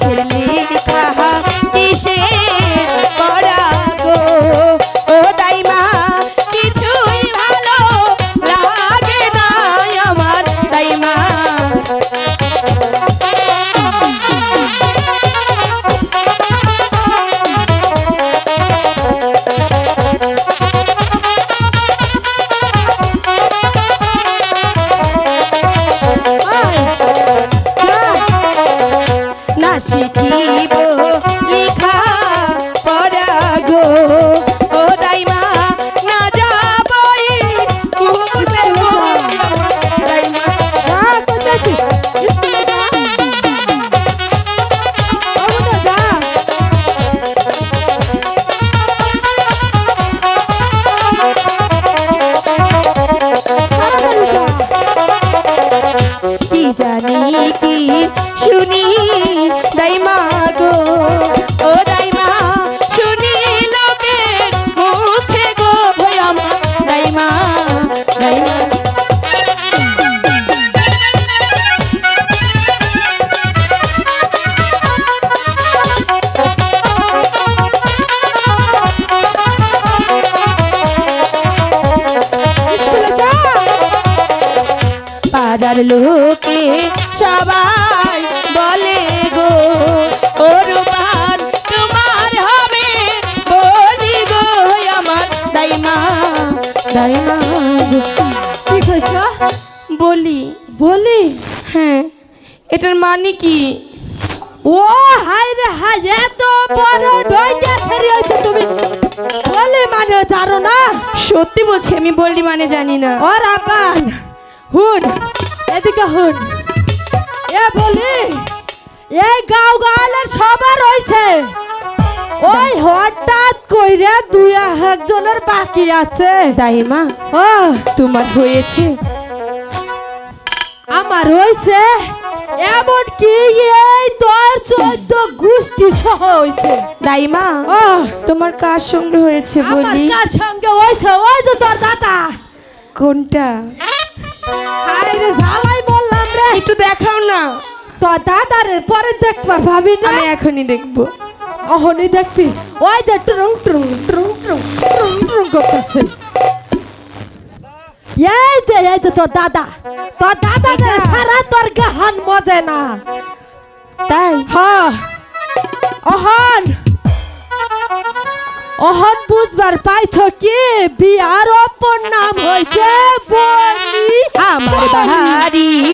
chillin' জানি। পাড়ার লোকে সবাই বলে গো ও রূপান তোমার হবে বলি গো আমার দাইমা দাইমা। কি কইছ বলি বলি হ্যাঁ এটার মানে কি? ও হাই রে হাই এত বড় ডইটা ছেড়ে হয়েছে তুমি। বলি মানে জানো না? সত্যি বলছি আমি বললি মানে জানি না। ও রাবান হুন। এদিকে হুন। এ বলি এই গাঁও গাঁলের সবার হইছে ওই হঠাৎ কইরে দুই একজনের বাকি আছে। দাইমা ও তোমার হয়েছে। আমার হইছে এমন কি এই তোর চোদ্দ গোষ্ঠী সহ হইছে দাইমা ও তোমার কার সঙ্গে হয়েছে আমার বলি? কার সঙ্গে হইছে ওই তো তোর দাদা। কোনটা? আরে ঝালাই বললাম রে। একটু দেখাও না। তোর দাদারে পরে ভাবি না? আমি এখনই দেখব। অহনি দেখবি। ওই যে ট্রুং ট্রুং ট্রুং ট্রুং ট্রুং ট্রুং করতেছে। এই যে এই যে তোর দাদা। তোর দাদা সারা তোর গাহান মজে না। তাই? হ্যাঁ অহন। অহন বুধবার পাইছ কি? বিয়ার অপর নাম হয়েছে বলি আমার বাহারি।